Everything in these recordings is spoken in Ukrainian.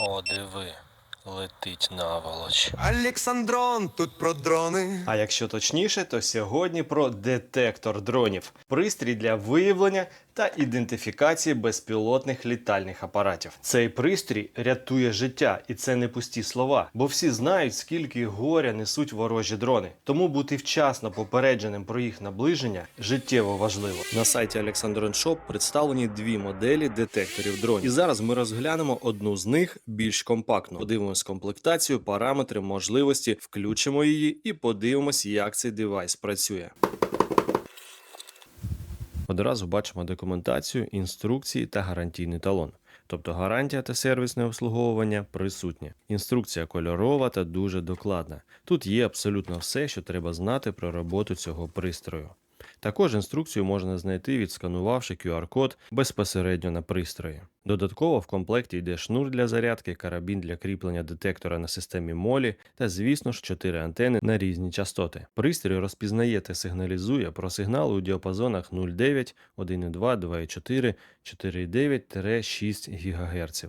О, диви, летить наволоч. Александрон, тут про дрони. А якщо точніше, то сьогодні про детектор дронів пристрій для виявлення та ідентифікації безпілотних літальних апаратів. Цей пристрій рятує життя, і це не пусті слова, бо всі знають, скільки горя несуть ворожі дрони. Тому бути вчасно попередженим про їх наближення життєво важливо. На сайті Shop представлені дві моделі детекторів дронів. І зараз ми розглянемо одну з них більш компактну. Подивимось комплектацію, параметри, можливості, включимо її і подивимось, як цей девайс працює. Одразу бачимо документацію, інструкції та гарантійний талон. Тобто гарантія та сервісне обслуговування присутні. Інструкція кольорова та дуже докладна. Тут є абсолютно все, що треба знати про роботу цього пристрою. Також інструкцію можна знайти, відсканувавши QR-код безпосередньо на пристрої. Додатково в комплекті йде шнур для зарядки, карабін для кріплення детектора на системі молі та, звісно ж, 4 антени на різні частоти. Пристрій розпізнає та сигналізує про сигнали у діапазонах 0,9, 1,2, 2,4, 4,9-6 ГГц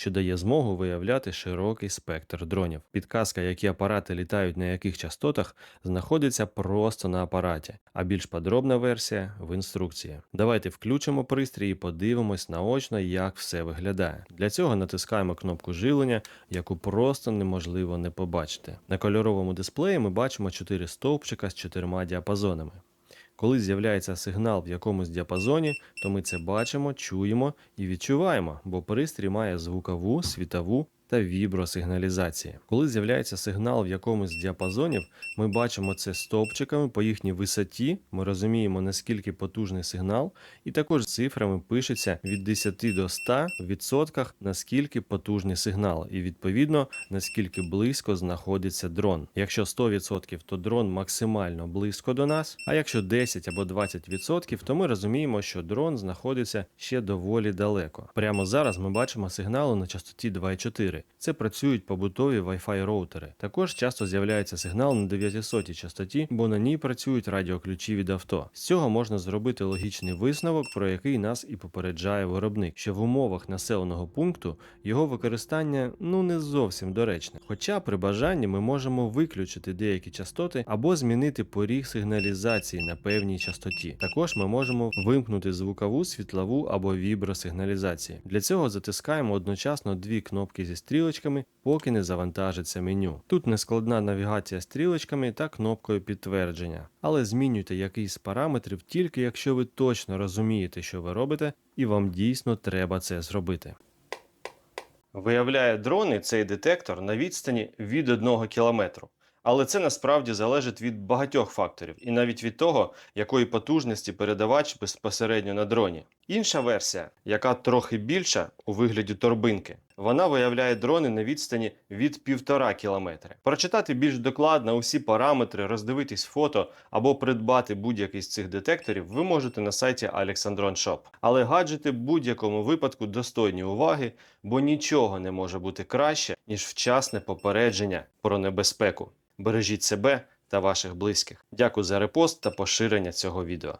що дає змогу виявляти широкий спектр дронів. Підказка, які апарати літають на яких частотах, знаходиться просто на апараті, а більш подробна версія в інструкції. Давайте включимо пристрій і подивимось наочно, як все виглядає. Для цього натискаємо кнопку жилення, яку просто неможливо не побачити. На кольоровому дисплеї ми бачимо 4 стовпчика з чотирма діапазонами. Коли з'являється сигнал в якомусь діапазоні, то ми це бачимо, чуємо і відчуваємо, бо пристрій має звукову, світову та вібросигналізації. Коли з'являється сигнал в якомусь з діапазонів, ми бачимо це стовпчиками по їхній висоті, ми розуміємо наскільки потужний сигнал, і також цифрами пишеться від 10 до 100 відсотках наскільки потужний сигнал, і відповідно наскільки близько знаходиться дрон. Якщо 100%, то дрон максимально близько до нас, а якщо 10 або 20%, то ми розуміємо, що дрон знаходиться ще доволі далеко. Прямо зараз ми бачимо сигнали на частоті 2,4. Це працюють побутові Wi-Fi роутери. Також часто з'являється сигнал на 900 частоті, бо на ній працюють радіоключі від авто. З цього можна зробити логічний висновок, про який нас і попереджає виробник, що в умовах населеного пункту його використання ну не зовсім доречне. Хоча при бажанні ми можемо виключити деякі частоти або змінити поріг сигналізації на певній частоті. Також ми можемо вимкнути звукову, світлову або вібросигналізації. Для цього затискаємо одночасно дві кнопки зі стрілочками, поки не завантажиться меню. Тут нескладна навігація стрілочками та кнопкою підтвердження, але змінюйте якийсь з параметрів тільки якщо ви точно розумієте, що ви робите, і вам дійсно треба це зробити. Виявляє дрони цей детектор на відстані від 1 кілометру. Але це насправді залежить від багатьох факторів, і навіть від того, якої потужності передавач безпосередньо на дроні. Інша версія, яка трохи більша у вигляді торбинки, вона виявляє дрони на відстані від 1,5 кілометра. Прочитати більш докладно усі параметри, роздивитись фото або придбати будь-який з цих детекторів ви можете на сайті Alexandron Shop. Але гаджети в будь-якому випадку достойні уваги, бо нічого не може бути краще, ніж вчасне попередження про небезпеку. Бережіть себе та ваших близьких. Дякую за репост та поширення цього відео.